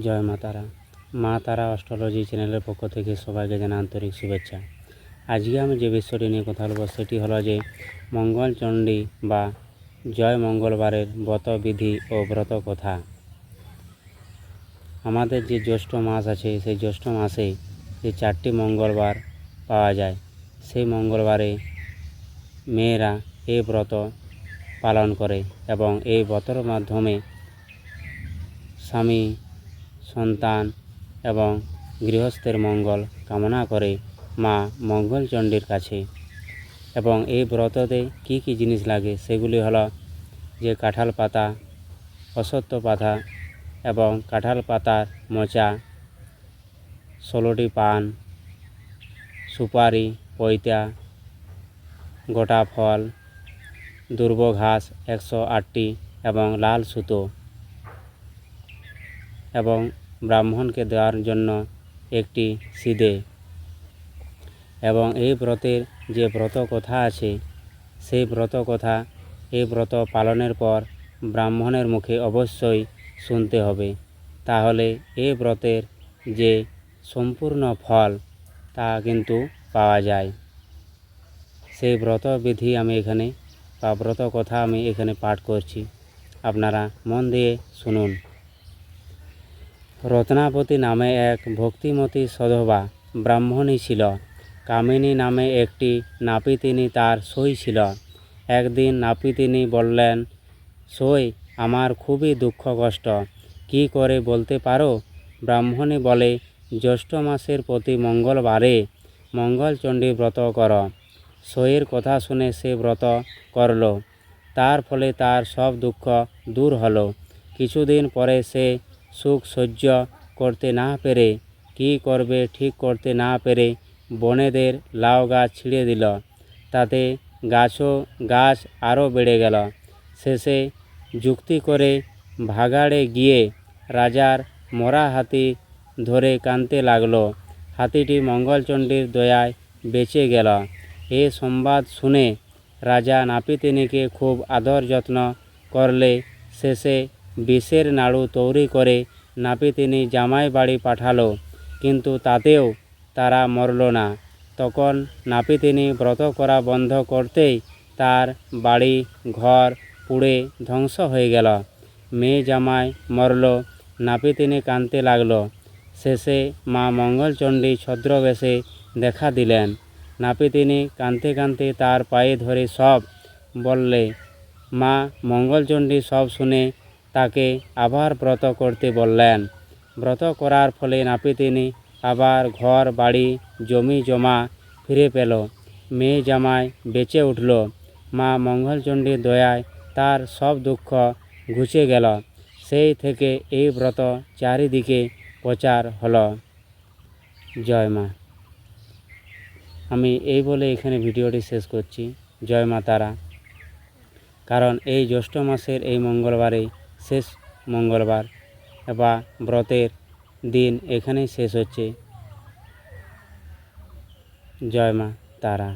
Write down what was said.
জয় মা তারা। মা তারা অস্ট্রোলজি চ্যানেলের পক্ষ থেকে সবাইকে জানা আন্তরিক শুভেচ্ছা। আজকে আমি যে বিষয়টি নিয়ে কথা বলব, সেটি হলো যে মঙ্গল চণ্ডী বা জয় মঙ্গলবারের ব্রত বিধি ও ব্রত কথা। আমাদের যে জ্যৈষ্ঠ মাস আছে, সেই জ্যৈষ্ঠ মাসে যে চারটি মঙ্গলবার পাওয়া যায়, সেই মঙ্গলবারে মেয়েরা এই ব্রত পালন করে এবং এই ব্রতর মাধ্যমে স্বামী সন্তান এবং গৃহস্থের মঙ্গল কামনা করে মা মঙ্গলচণ্ডীর কাছে। এবং এই ব্রততে কি কি জিনিস লাগে সেগুলি হলো যে কাঁঠাল পাতা অসত্য পাতা এবং কাঁঠাল পাতার মোচা, ষোলোটি পান, সুপারি পৈতা গোটা ফল দুর্ব ঘাস একশো আটটি এবং লাল সুতো। এবং ব্রাহ্মণকে দেওয়ার জন্য একটি সিদে। এবং এই ব্রতের যে ব্রত কথা আছে, সেই ব্রত কথা, এই ব্রত পালনের পর ব্রাহ্মণের মুখে অবশ্যই শুনতে হবে। তাহলে এই ব্রতের যে সম্পূর্ণ ফল, তা কিন্তু পাওয়া যায়। সেই ব্রত বিধি আমি এখানে, বা ব্রত কথা আমি এখানে পাঠ করছি। আপনারা মন দিয়ে শুনুন। রত্নাবতী নামে এক ভক্তিমতী সধবা ব্রাহ্মণী ছিল। কামিনী নামে একটি নাপিতিনী তার সই ছিল। একদিন নাপিতিনী বললেন, সই, আমার খুবই দুঃখ কষ্ট। কি করে বলতে পারো? ব্রাহ্মণী বলে, জ্যৈষ্ঠ মাসের প্রতি মঙ্গলবারে মঙ্গলচণ্ডী ব্রত কর। সইয়ের কথা শুনে সে ব্রত করল। তার ফলে তার সব দুঃখ দূর হলো। কিছুদিন পরে সে সুখ সহ্য করতে না পেরে, কি করবে ঠিক করতে না পেরে বনেদের লাউ গাছ ছিঁড়ে দিল। তাতে গাছও গাছ আরও বেড়ে গেল। শেষে যুক্তি করে ভাগাড়ে গিয়ে রাজার মরা হাতি ধরে কানতে লাগল। হাতিটি মঙ্গলচণ্ডীর দয়ায় বেঁচে গেল। এ সংবাদ শুনে রাজা নাপিতিনীকে খুব আদর যত্ন করলে শেষে বিষের নাড়ু তৈরি করে নাপিতিনী জামাই বাড়ি পাঠালো, কিন্তু তাতেও তারা মরল না। তখন নাপিতিনী ব্রত করা বন্ধ করতেই তার বাড়ি ঘর পুড়ে ধ্বংস হয়ে গেল। মেয়ে জামাই মরল, নাপিতিনী কাঁদতে লাগল। শেষে মা মঙ্গলচণ্ডী ছদ্রবেশে দেখা দিলেন। নাপিতিনী কাঁদতে কাঁদতে তার পায়ে ধরে সব বললে, মা মঙ্গলচণ্ডী সব শুনে তাকে আবার ব্রত করতে বললেন। ব্রত করার ফলে নাপিতিনী আবার ঘর, বাড়ি, জমি জমা ফিরে পেল। মেয়ে জামাই বেঁচে উঠল। মা মঙ্গলচণ্ডীর দয়ায় তার সব দুঃখ ঘুচে গেল। সেই থেকে এই ব্রত চারিদিকে প্রচার হলো। জয় মা। আমি এই বলে এখানে ভিডিওটি শেষ করছি। জয় মা তারা। কারণ এই জ্যৈষ্ঠ মাসের এই মঙ্গলবারেই শেষ মঙ্গলবার বা ব্রতের দিন এখানেই শেষ হচ্ছে। জয় মা তারা।